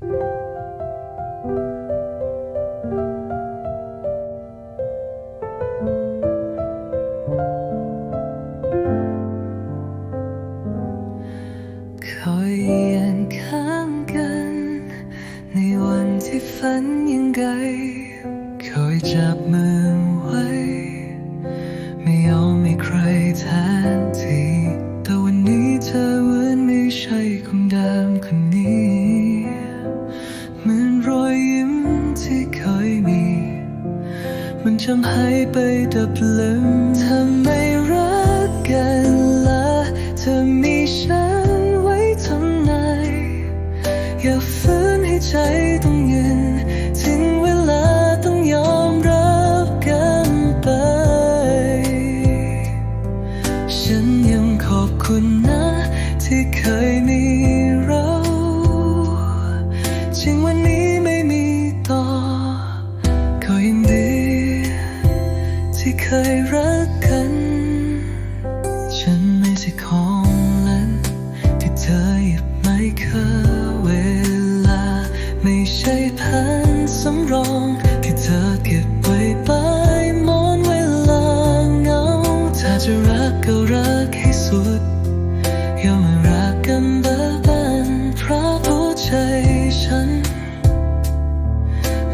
คอยยืนข้างกันในวั มันจางหายไปดับลืมเธอไม่รักกันละเธอมีฉันไว้ทำไมอย่าฝืนให้ใจต้องยืนถึงเวลาต้องยอมรับกันไป ฉันยังขอบคุณนะ ที่เคยมีเราจึงวันนี้ เคยรักกัน ฉันไม่ใช่ของเล่นที่เธอหยิบไม่เคยเวลา ไม่ใช่แผนสำรองที่เธอเก็บไว้ใต้หมอนเวลาเงา ถ้าจะรักก็รักให้สุด อย่ามารักกันแบบนั้นเพราะหัวใจฉัน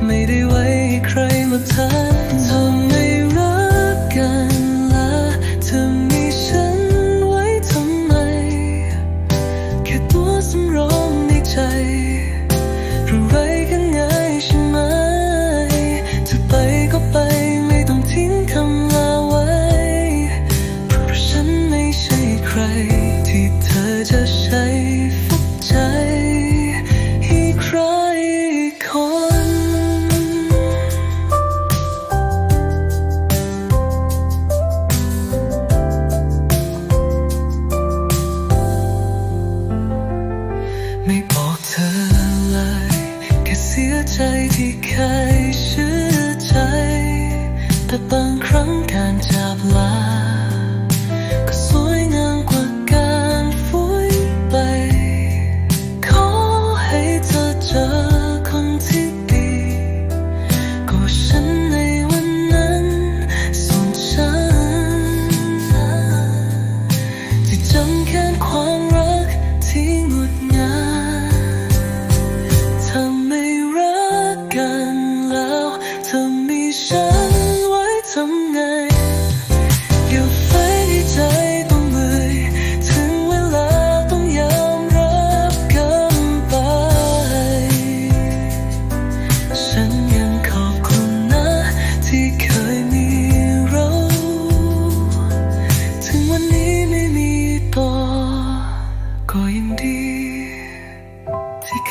ไม่ได้ไวให้ใครมาแทน เธอเลยแค่เสียใจที่เคยเชื่อใจ แต่บางครั้งการจากลา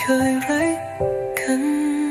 เคยรักกัน